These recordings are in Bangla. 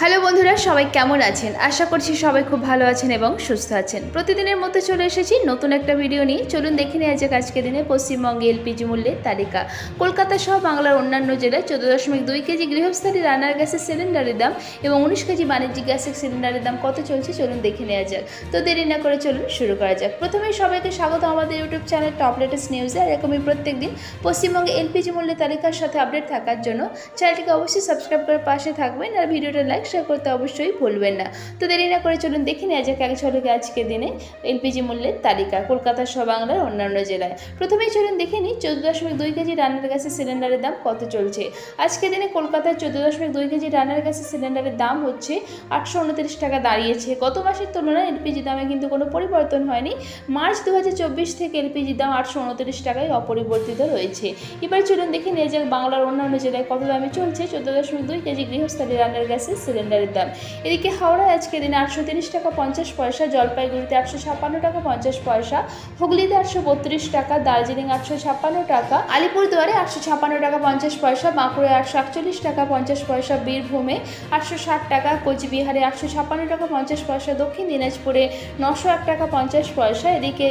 হ্যালো বন্ধুরা, সবাই কেমন আছেন? আশা করছি সবাই খুব ভালো আছেন এবং সুস্থ আছেন। প্রতিদিনের মধ্যে চলে এসেছি নতুন একটা ভিডিও নিয়ে। চলুন দেখে নেওয়া যাক আজকে দিনে পশ্চিমবঙ্গে এলপিজি মূল্যের তালিকা। কলকাতা সহ বাংলার অন্যান্য জেলায় চোদ্দ দশমিক দুই কেজি গৃহস্থালী রান্নার গ্যাসের সিলিন্ডারের দাম এবং উনিশ কেজি বাণিজ্যিক গ্যাসের সিলিন্ডারের দাম কত চলছে চলুন দেখে নেওয়া যাক। তো দেরি না করে চলুন শুরু করা যাক। প্রথমেই সবাইকে স্বাগত আমাদের ইউটিউব চ্যানেল টপ লেটেস্ট নিউজে আর এরকমই প্রত্যেক দিন পশ্চিমবঙ্গে এলপিজি মূল্যের তালিকার সাথে আপডেট থাকার জন্য চ্যানেলটিকে অবশ্যই সাবস্ক্রাইব করে পাশে থাকবেন আর ভিডিওটা লাইক শেয়ার করতে অবশ্যই ভুলবেন না। তো দেরি না করে চলুন দেখে নেওয়া যাক এক ঝলকে আজকের দিনে এলপিজি মূল্যের তালিকা, কলকাতা সহ বাংলার অন্যান্য জেলায়। প্রথমেই চলুন দেখে নিই চোদ্দ দশমিক দুই কেজি রান্নার গ্যাসের সিলিন্ডারের দাম কত চলছে। আজকের দিনে কলকাতায় চোদ্দ দশমিক দুই কেজি রান্নার গ্যাসের সিলিন্ডারের দাম হচ্ছে আটশো উনত্রিশ টাকা দাঁড়িয়েছে। গত মাসের তুলনায় এলপিজি দামে কিন্তু কোনো পরিবর্তন হয়নি। মার্চ দু হাজার চব্বিশ থেকে এলপিজি দাম আটশো উনত্রিশ টাকায় অপরিবর্তিত রয়েছে। এবার চলুন দেখে নিয়ে যাক বাংলার অন্যান্য জেলায় কত দামে চলছে চোদ্দ দশমিক দুই কেজি গৃহস্থালী রান্নার গ্যাসের সিলিন্ডারের দাম। এদিকে হাওড়ায় আজকে দিনে আটশো তিরিশ টাকা পঞ্চাশ পয়সা, জলপাইগুড়িতে আটশো ছাপ্পান্ন টাকা পঞ্চাশ পয়সা, হুগলিতে আটশো বত্রিশ টাকা, দার্জিলিং আটশো ছাপ্পান্ন টাকা, আলিপুরদুয়ারে আটশো ছাপ্পান্ন টাকা পঞ্চাশ পয়সা, বাঁকুড়ায় আটশো আটচল্লিশ টাকা পঞ্চাশ পয়সা, বীরভূমে আটশো ষাট টাকা, কোচবিহারে আটশো ছাপ্পান্ন টাকা পঞ্চাশ পয়সা, দক্ষিণ দিনাজপুরে নশো এক টাকা পঞ্চাশ পয়সা, এদিকে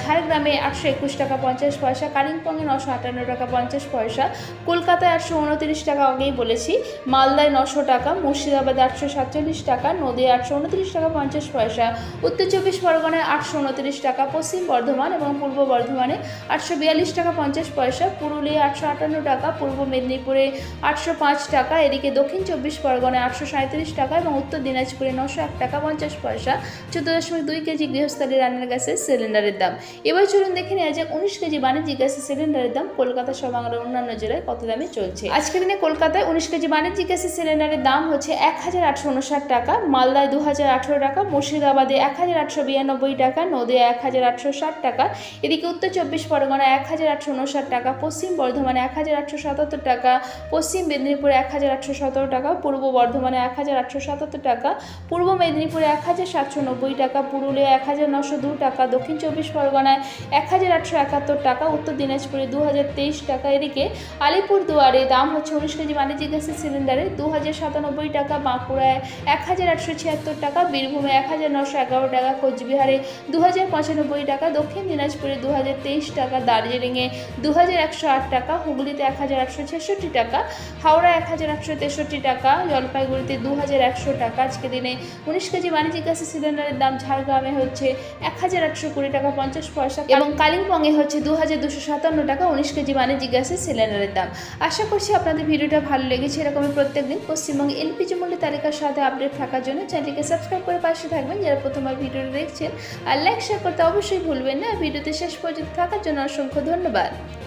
ঝাড়গ্রামে আটশো একুশ টাকা পঞ্চাশ পয়সা, কালিম্পংয়ে নশো আটান্ন টাকা পঞ্চাশ পয়সা, কলকাতায় আটশো উনত্রিশ টাকা আগেই বলেছি, মালদায় নশো টাকা, মুর্শিদাবাদে আটশো সাতচল্লিশ টাকা, নদীয়া আটশো উনত্রিশ টাকা, পঞ্চাশ পয়সা, উত্তর চব্বিশ পরগনায় আটশো উনত্রিশ টাকা, পশ্চিম বর্ধমান এবং পূর্ব বর্ধমানে আটশো বিয়াল্লিশ টাকা, পঞ্চাশ পয়সা, পুরুলিয়া আটশো আটান্ন টাকা, পূর্ব মেদিনীপুরে আটশো পাঁচ টাকা, এদিকে দক্ষিণ চব্বিশ পরগনায় আটশো সাঁত্রিশ টাকা এবং উত্তর দিনাজপুরে নশো এক টাকা, পঞ্চাশ পয়সা, চোদ্দ দশমিক দুই কেজি গৃহস্থালী রান্নার গ্যাসের সিলিন্ডারের দাম। এবার চলুন দেখে নেওয়া যাক উনিশ কেজি বাণিজ্যিক গ্যাসের সিলিন্ডারের দাম কলকাতা সহ বাংলার অন্যান্য জেলায় কত দামে চলছে। আজকের দিনে কলকাতায় উনিশ কেজি বাণিজ্যিক গ্যাসের সিলিন্ডারের দাম হচ্ছে এক হাজার আটশো উনষাট টাকা মালদায় দু হাজার আঠেরো টাকা মুর্শিদাবাদে এক হাজার আটশো বিরানব্বই টাকা নদিয়া এক হাজার আটশো ষাট টাকা এদিকে উত্তর চব্বিশ পরগনা এক হাজার আটশো উনষাট টাকা পশ্চিম বর্ধমানে এক হাজার আটশো সাতাত্তর টাকা পশ্চিম মেদিনীপুরে এক হাজার আটশো সতেরো টাকা পূর্ব বর্ধমানে এক হাজার আটশো সাতাত্তর টাকা পূর্ব মেদিনীপুরে এক হাজার সাতশো নব্বই টাকা পুরুলিয়া এক হাজার নশো দু টাকা দক্ষিণ চব্বিশ পরগনায় এক হাজার আটশো একাত্তর টাকা উত্তর দিনাজপুরে দু হাজার তেইশ টাকা এদিকে আলিপুর দুয়ারে দাম হচ্ছে উনিশ কেজি বাণিজ্যিক গ্যাসের সিলিন্ডারে দু হাজার সাতানব্বই টাকা বাঁকুড়ায় এক হাজার আটশো ছিয়াত্তর টাকা, বীরভূমে এক হাজার নশো এগারো টাকা, কোচবিহারে দু হাজার পঁচানব্বই টাকা, দক্ষিণ দিনাজপুরে দু হাজার তেইশ টাকা, দার্জিলিংয়ে দু হাজার একশো আট টাকা, হুগলিতে এক হাজার একশো ছেষট্টি টাকা হাওড়া এক হাজার একশো তেষট্টি টাকা, জলপাইগুড়িতে দু হাজার একশো টাকা। আজকে দিনে উনিশ কেজি বাণিজ্যিক গ্যাসের সিলিন্ডারের দাম ঝাড়গ্রামে হচ্ছে এক হাজার আটশো কুড়ি টাকা পঞ্চাশ পয়সা এবং কালিম্পংয়ে হচ্ছে দু হাজার দুশো সাতান্ন টাকা উনিশ কেজি বাণিজ্যিক গ্যাসের সিলিন্ডারের দাম। আশা করছি আপনাদের ভিডিওটা ভালো লেগেছে। এরকমই প্রত্যেক দিন পশ্চিমবঙ্গে এলপিজি মূল্য তালিকার সাথে আপডেট থাকার জন্য চ্যানেলটিকে সাবস্ক্রাইব করে পাশে থাকবেন। যারা প্রথমবার ভিডিওটি দেখছেন, আর লাইক শেয়ার করতে অবশ্যই ভুলবেন না। ভিডিওতে শেষ পর্যন্ত থাকার জন্য অসংখ্য ধন্যবাদ।